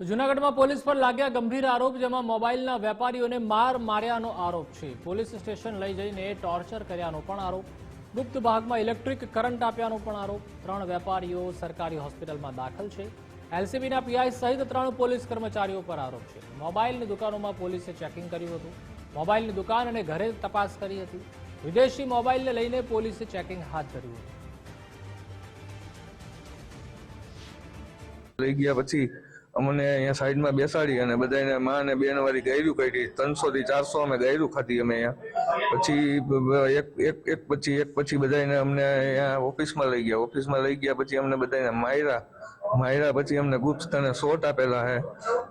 તો જૂનાગઢમાં પોલીસ પર લાગ્યા ગંભીર આરોપ, જેમાં મોબાઈલના વેપારીઓને માર માર્યાનો આરોપ છે. પોલીસ સ્ટેશન લઈ જઈને ટોર્ચર કર્યાનો પણ આરોપ ગુપ્ત ભાગમાં ઇલેક્ટ્રિક કરંટ આપ્યાનો પણ આરોપ. ત્રણ વેપારીઓ સરકારી હોસ્પિટલમાં દાખલ છે. એલસીબીના પીઆઈ સહિત ત્રણ પોલીસ કર્મચારીઓ પર આરોપ છે. મોબાઈલની દુકાનોમાં પોલીસે ચેકિંગ કર્યું હતું. મોબાઈલની દુકાન અને ઘરે તપાસ કરી હતી. વિદેશી મોબાઈલને લઈને પોલીસે ચેકિંગ હાથ ધર્યું હતું. લઈ ગયા પછી અમને અહીંયા સાઈડમાં બેસાડી અને બધાને માં અને બેન વાળી ગાયરું કાઢી. ત્રણસો થી ચારસો અમે ગાયરું ખાધી અમે અહીંયા. પછી એક એક એક પછી એક પછી બધાને અમને અહીંયા ઓફિસમાં લઈ ગયા. ઓફિસમાં લઈ ગયા પછી અમને બધાને માયરા. માયરા પછી અમને ગુપ્તને શોટ આપેલા હે.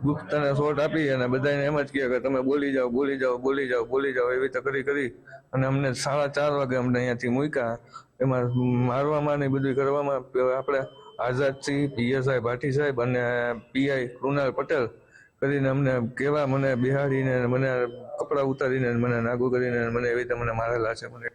ગુપ્તને શોટ આપી અને બધાને એમ જ કહે કે તમે બોલી જાઓ બોલી જાઓ બોલી જાઓ બોલી જાઓ એવી રીતે કરી કરી. અને અમને સાડા ચાર વાગે અમને અહીંયાથી મૂક્યા. એમાં મારવામાં ને બધું કરવામાં આપણે આઝાદસિંહ, પીએસઆઈ ભાટી સાહેબ અને પીઆઈ કૃણાલ પટેલ કરીને અમને કેવા મને બિહાડીને મને કપડાં ઉતારીને મને નાગુ કરીને મને એવી રીતે મને મારેલા છે. મને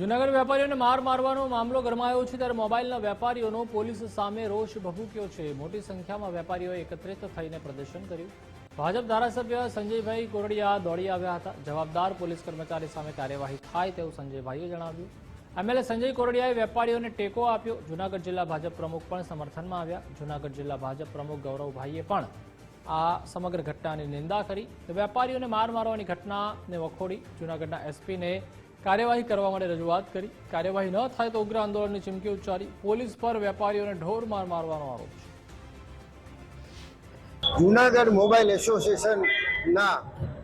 જૂનાગઢ વેપારીઓને માર મારવાનો મામલો ગરમાયો છે ત્યારે મોબાઈલના વેપારીઓનો પોલીસ સામે રોષ ભભૂક્યો છે. મોટી સંખ્યામાં વેપારીઓએ એકત્રિત થઈને પ્રદર્શન કર્યું. ભાજપ ધારાસભ્ય સંજયભાઈ કોરડિયા દોડી આવ્યા હતા. જવાબદાર પોલીસ કર્મચારી સામે કાર્યવાહી થાય તેવું સંજયભાઈએ જણાવ્યું. એમએલએ સંજય કોરડિયાએ વેપારીઓને ટેકો આપ્યો. જૂનાગઢ જિલ્લા ભાજપ પ્રમુખ પણ સમર્થનમાં આવ્યા. જૂનાગઢ જિલ્લા ભાજપ પ્રમુખ ગૌરવભાઈએ પણ આ સમગ્ર ઘટનાની નિંદા કરી. વેપારીઓને માર મારવાની ઘટનાને વખોડી જૂનાગઢના એસપીને કાર્યવાહી કરવા માટે રજૂઆત કરી. કાર્યવાહી ન થાય તો ઉગ્ર આંદોલનની ચીમકી ઉચ્ચારી. પોલીસ પર વેપારીઓને ઢોર માર મારવાનો આરોપ છે. જુનાગઢ મોબાઈલ એસોસિએશનના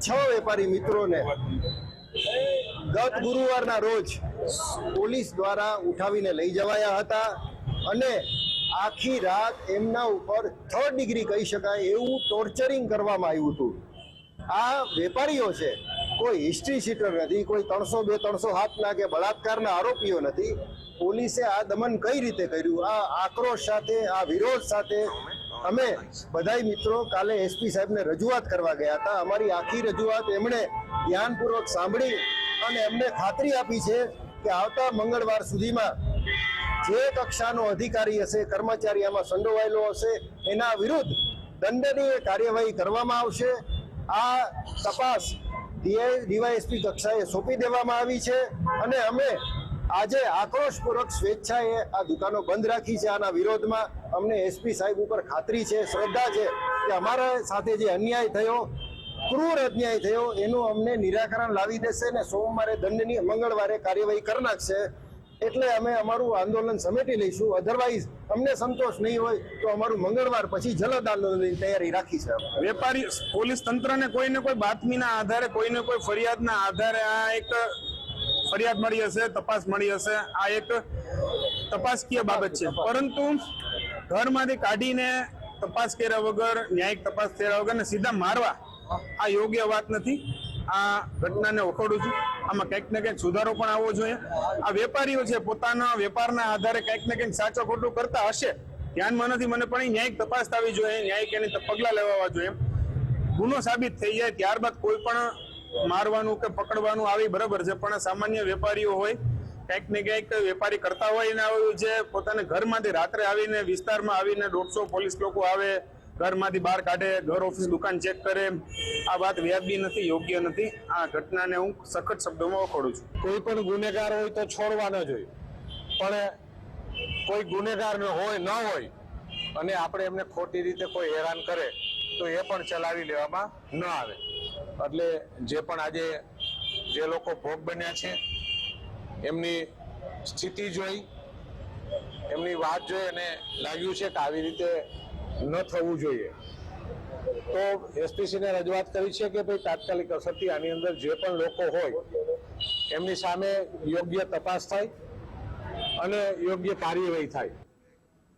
છ વેપારી મિત્રોને ગત ગુરુવારના રોજ પોલીસ દ્વારા ઉઠાવીને લઈ જવાયા હતા અને આખી રાત એમના ઉપર થર્ડ ડિગ્રી કહી શકાય એવું ટોર્ચરિંગ કરવામાં આવ્યું હતું. આ વેપારીઓ છે, કોઈ હિસ્ટ્રી શીટર નથી, કોઈ ત્રણસો બે, ત્રણસો હાથના કે બળાત્કારના આરોપીઓ નથી, પોલીસે આ દમન કઈ રીતે કર્યું? આ આક્રોશ સાથે, આ વિરોધ સાથે અમે બધાય મિત્રો કાલે એસપી સાહેબને રજૂઆત કરવા ગયા હતા. અમારી આખી રજૂઆત એમણે ધ્યાનપૂર્વક સાંભળી અને એમને ખાતરી આપી છે કે આવતા મંગળવાર સુધીમાં જે કક્ષાનો અધિકારી હશે કર્મચારી આમાં સંડોવાયેલો હશે, એના વિરુદ્ધ દંડનીય કાર્યવાહી કરવામાં આવશે. આ તપાસ ડીવાયએસપી કક્ષાએ સોંપી દેવામાં આવી છે અને અમે આજે આક્રોશપૂર્વક સ્વેચ્છાએ આ દુકાનો બંધ રાખી છે. આના વિરોધમાં અમને એસપી સાહેબ ઉપર ખાતરી છે, શ્રદ્ધા છે કે અમારા સાથે જે અન્યાય થયો ક્રૂર અન્યાય થયો, એનું અમને નિરાકરણ લાવી દેશે ને સોમવારે દંડની મંગળવારે કાર્યવાહી કરી નાખશે. એટલે અમે અમારું આંદોલન સમેટી લઈશું. અધરવાઇઝ અમને સંતોષ નહીં હોય તો અમારું મંગળવાર પછી જલદ આંદોલનની તૈયારી રાખી છે વેપારી, પોલીસ તંત્રને કોઈને કોઈ બાતમીના આધારે, કોઈને કોઈ ફરિયાદના આધારે આ એક ફરિયાદ મળી હશે, તપાસ મળી હશે. આ એક તપાસકીય બાબત છે. પરંતુ ઘરમાંથી કાઢીને તપાસ કર્યા વગર, ન્યાયિક તપાસ કર્યા વગર ને સીધા મારવા આ યોગ્ય વાત નથી. આ ઘટનાને વખોડું છું. આમાં કંઈક ને કંઈક સુધારો પણ આવવો જોઈએ. આ વેપારીઓ છે, પોતાના વેપારના આધારે કંઈક ને કંઈક સાચો ખોટું કરતા હશે. ધ્યાનમાં નથી, મને પણ ન્યાયિક તપાસ થવી જોઈએ, ન્યાયિક એની પગલાં લેવા જોઈએ. ગુનો સાબિત થઈ જાય ત્યારબાદ કોઈ પણ મારવાનું કે પકડવાનું આવી બરાબર છે, પણ સામાન્ય વેપારીઓ હોય, કંઈક ને કંઈક વેપારી કરતા હોય ને આવ્યું જે પોતાને ઘરમાંથી રાત્રે આવીને વિસ્તારમાં આવીને દોઢસો પોલીસ લોકો આવે ઘરમાંથી બહાર કાઢે, ઘર ઓફિસ દુકાન ચેક કરે. આ વાત વ્યાજબી નથી, યોગ્ય નથી. આ ઘટનાને હું સખત શબ્દોમાં વખોડું છું. કોઈ પણ ગુનેગાર હોય તો છોડવા ન જોઈએ. પણ કોઈ ગુનેગાર હોય, ન હોય, અને આપણે એમને ખોટી રીતે કોઈ હેરાન કરે, તો એ પણ ચલાવી લેવામાં ન આવે. એટલે જે પણ આજે જે લોકો ભોગ બન્યા છે, એમની સ્થિતિ જોઈ, એમની વાત જોઈ અને લાગ્યું છે કે આવી રીતે ન થવું જોઈએ. તો એસપીસીને રજૂઆત કરી છે કે ભાઈ તાત્કાલિક અસરથી આની અંદર જે પણ લોકો હોય, એમની સામે યોગ્ય તપાસ થાય અને યોગ્ય કાર્યવાહી થાય.